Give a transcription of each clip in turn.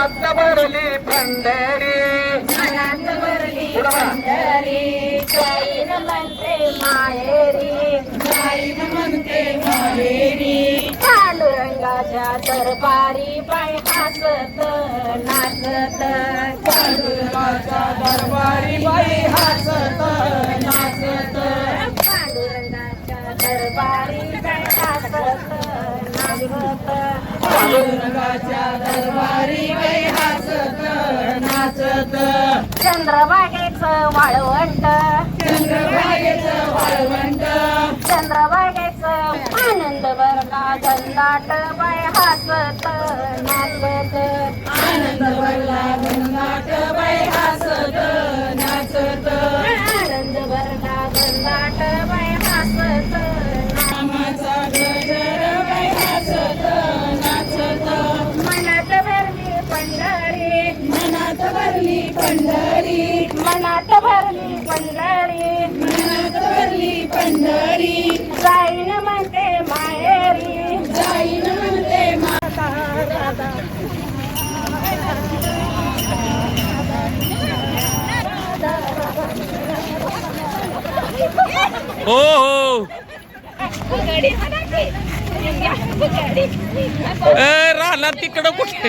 मनात भरली पंढरी मनात भरली पंढरी जाईन म्हणते माहेरी जाईन म्हणते माहेरी पांडुरंगाच्या दरबारी बाई हसत नाचत. पांडुरंगाच्या दरबारी बाई हसत नाचत. पांडुरंगाच्या दरबारी बाई हसत नाचत. दरबारी चंद्रबागेच वाळवंट. चंद्रबागेच वाळवंट. चंद्रबागेच आनंद बर का बाय हसत नाचत. आनंद बरला झंदाट बाय हसत नाचत. पंढरी. मनात भरली पंढरी. मनात भरली पंढरी. जाईन म्हणते माहेरी. जाईन म्हणते माता राधा हो हो. राहणार तिकडं कुठे?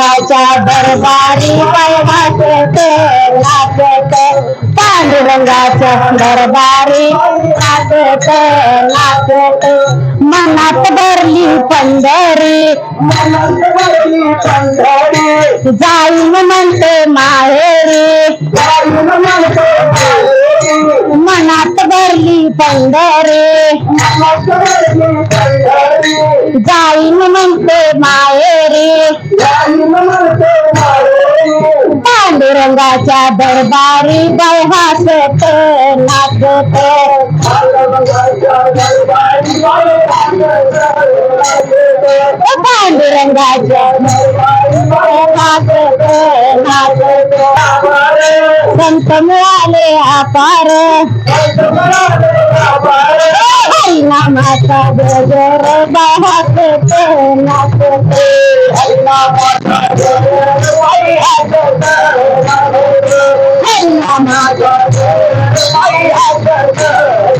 पांडुरंगाच्या दरबारी पाय नाचते नाचते पांडुरंगाच्या दरबारी नाचते नाचते मनात भरली पंढरी मनात भरली पंढरी. जाईन म्हणते माहेरी जाईन म्हणते मनात भरली पंढरी मनात भरली पंढरी. जाईन म्हणते मायेरी. पांडुरंगाच्या दरबारी दौहासत नाचत पांडुरंगाच्या संत मिळाले आपार. মাতা বেজর বাহাতে নাচতে আল্লাহ মাতা বেজর বাহাতে নাচতে আল্লাহ মাতা বেজর বাহাতে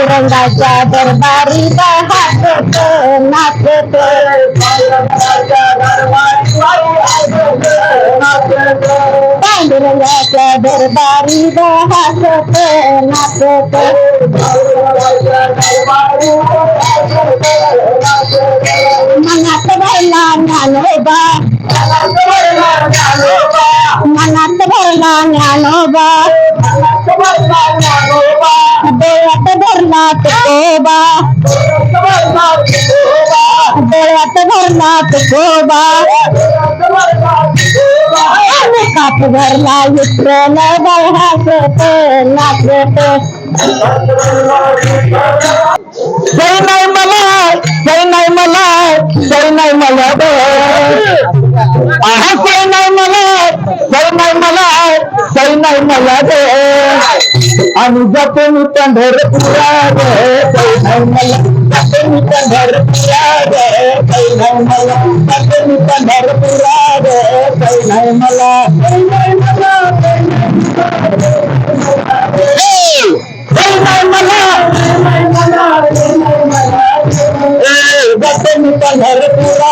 पांडुरंगाच्या दरबारी हसत नाचत पांडुरंगाच्या दरबारी हसत नाचत मनात भरला ज्ञानोबा मनात भरला ज्ञानोबा भरला तुकोबा काप भरला विठ्ठल बाय हसत नाचत सई नाही मला सई नाही मला सई नाही मला सई नाही मला सई नाही मला सई नाही मला मी पंढरपुरा ग सई नाही मला जातो मी पंढरपुरा ग सई नाही मला जातो मी पंढरपुरा ग सई नाही मला सई नाही मला ए, सई नाही मला दर्शन पंढरपुरा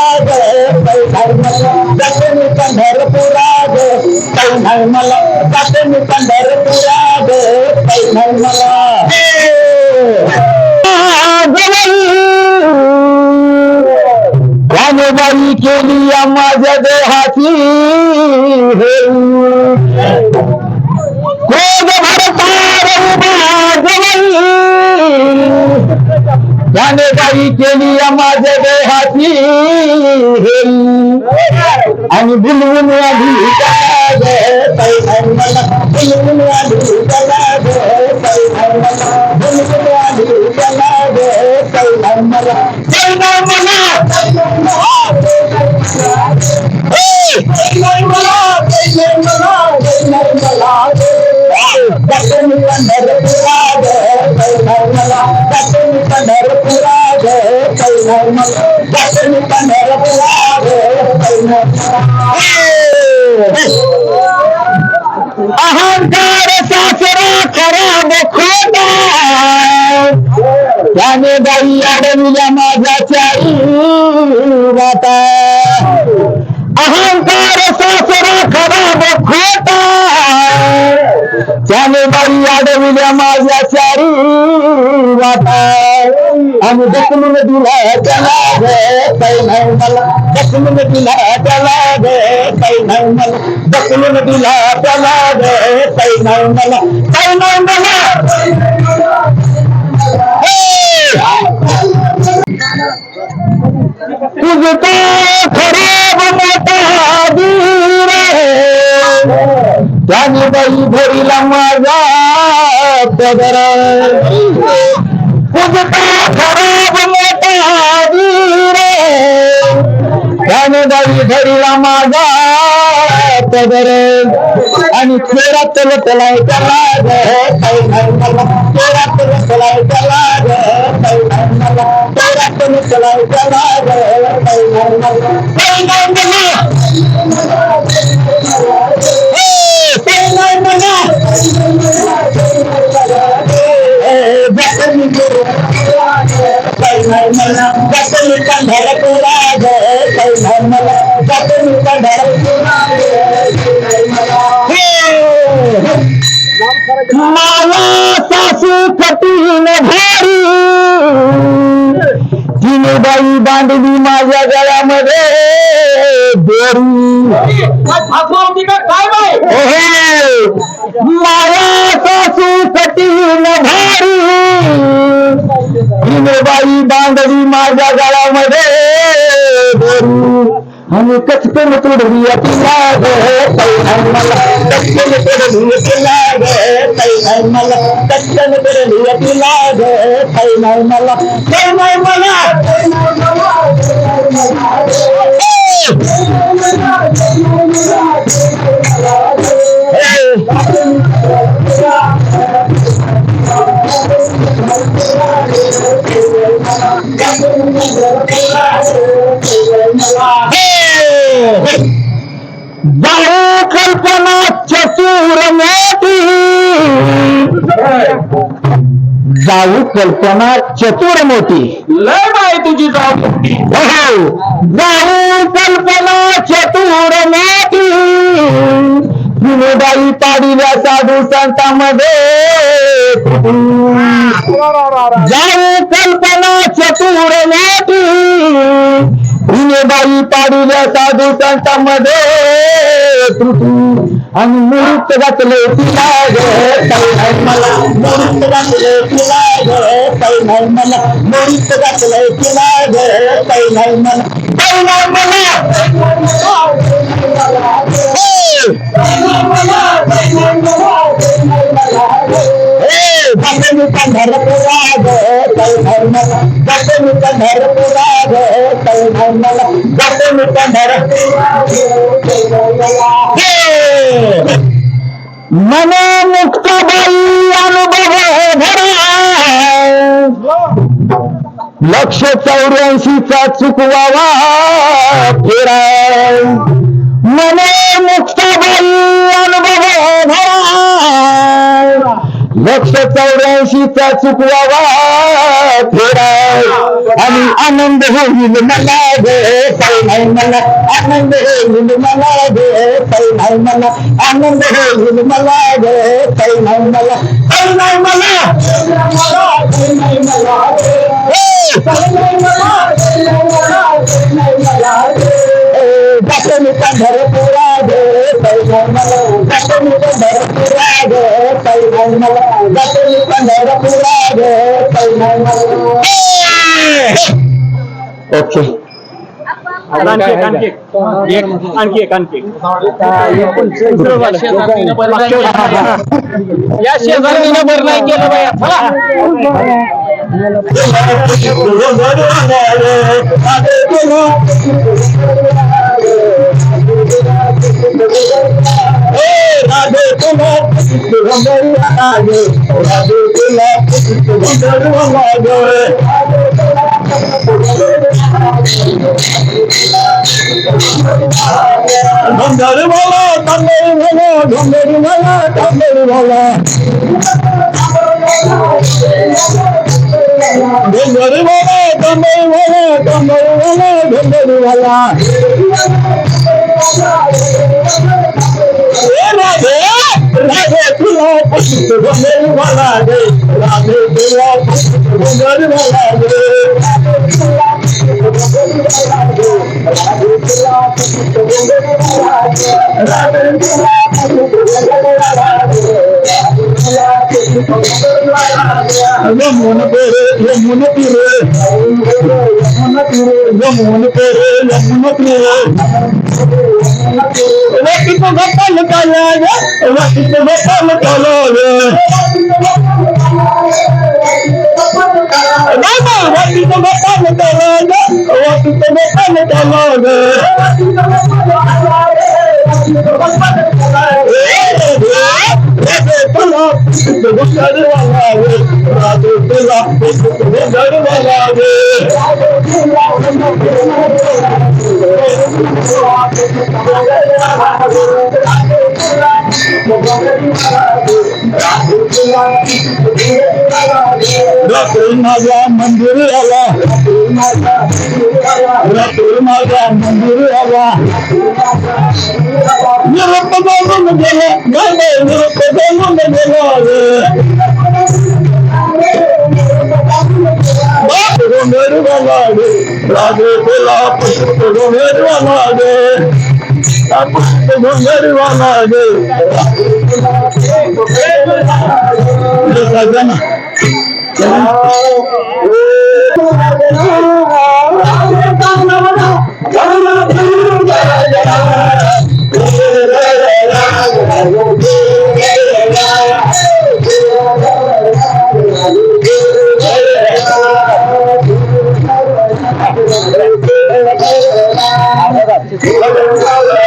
నర్మల పటము పండరు పురాదే పై నర్మల কানবাড়ি কেলি আমাজে দেহাতি কোদ ভারতার কানবাড়ি আমি বুলবুল অধিকার జలదే పైహర్మల పులుములాడు జలదే పైహర్మల పులుములాడు జలదే పైహర్మల অহংকার চাচরা খারাপ খোদা জানে বাইয়ার মিলামা যাচাই বাতা। অহংকার त्याने बाई अडविल्या माझ्या चारी वाटा आणि दखलून दिला त्याला गे काही नाही मला. दखलून दिला त्याला गे काही नाही मला. दखलून दिला त्याला गे काही नाही मला. काही नाही मला. तुझ तो खरी त्याने बाई भरीला माझा पदर तुझ तो खराब मोठा धीर त्याने बाई भरीला माझा पदर आणि चोरात लटलाय त्याला ग काही नाही मला चोरात लटलाय त्याला ग काही मी पंढरपुरा ग काही नाही मला जसं मी पंढरपुरा ग काही नाही मला हे. मला सासू कठीण भारी बाई बांधली माझ्या गळ्यामध्ये दोरी ओहे, मला सासू कठीण भारी तिने बाई बांधली माझ्या गळ्यामध्ये आणि कचकन तोडली तिला ग मला कचकन तोडली तिला ग मला कचकन तोडली तिला ग मला मला जाऊ कल्पना चतुर मोठी जाऊ कल्पना चतुर मोठी लय बाई तुझी जाऊ. जाऊ कल्पना चतुर मोठी बाई पाडिल्या साधू संतामध्ये. जाऊ कल्पना चतुर मोठी बाई पाडिल्या साधू संतांमध्ये आणि मुहूर्त घातले तिला ग मला. मुहूर्त घातले तिला ग मला. मुहूर्त घातले तिला कंधर पुरा गो कल धर्म जब मु कंधर पुरा गो कल धर्म जब मु कंधर मनो लक्ष चौऱ्याऐंशीचा चुकवावा फिराय. मने मुक्ताबाई अनुभव भरा. लक्ष चौऱ्याऐंशीचा चुकवावा फेरा आणि आनंद होईल मला गे काही नाही मला आनंद होईल मला गे काही नाही मला आनंद होईल मला गे काही नाही मला काही नाही मला దశమిత ధరపురాజే పైగొన్నల దశమిత ధరపురాజే పైగొన్నల దశమిత ధరపురాజే పైగొన్నల ఓకే आणखी एक आणखी एक आणखी एक आणखी या शेजारीनं बरं नाही केलं बाया चला রাধে তোমার রাধে তোমার ঢঙ্গের ভালা ঢঙ্গের ভালা ঢঙ্গের ভালা ঢঙ্গের ভালা ঢঙ্গের ভালা ঢঙ্গের ভালা I'm Yeah. tamam. Dokuzları var abi. Dokuzları var abi. Dokuzları var abi. Ratul माझा मंदिर आला रतुल माझा मंदिर आला निरुपदानून गेला गाणे निरुपदानून गेला बाप मेरू वाला राजे बोला पुष्प मेरू वाला Let's go.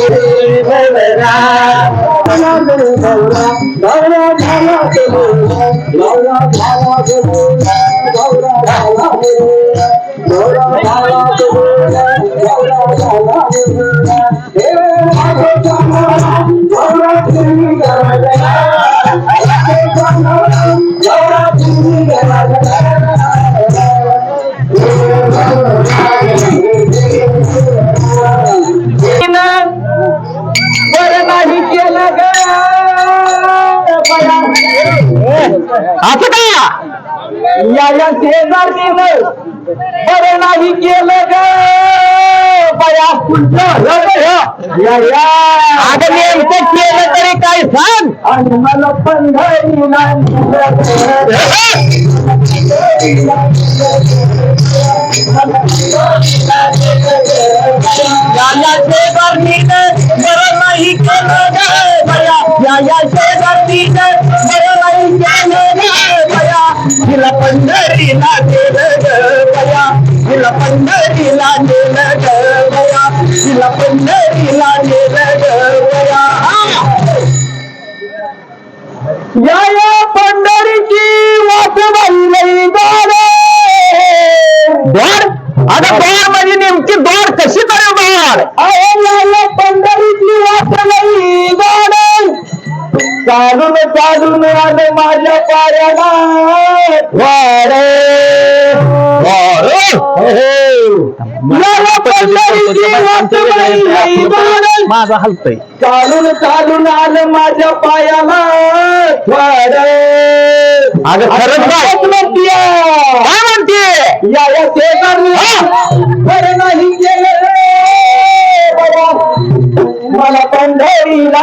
সেই ভোলা ভোলা ভোলা ভোলা ভোলা ভোলা ভোলা ভোলা ভোলা ভোলা ভোলা ভোলা ভোলা Thank you. असं काय या शेजारीनं बरं नाही। केलं ग बया आता नेमकं केलं तरी काय सांग आणि मला पंढरीला या शेजारीनं बरं नाही। केलं ग बया या हिला पंढरीला नेलं गया हिला पंढरीला नेलं गया हिला या या पंढरीची वासबाई नाही द्वार. द्वार आता द्वार म्हणजे नेमकी द्वार कशी करे द्वार चालून चालून आलं माझ्या पायाला वारे माझा हलतय. चालून चालून आलं माझ्या पायाला। वार। अगं खरंच काय या खरं नाही केलं मला पंढरीला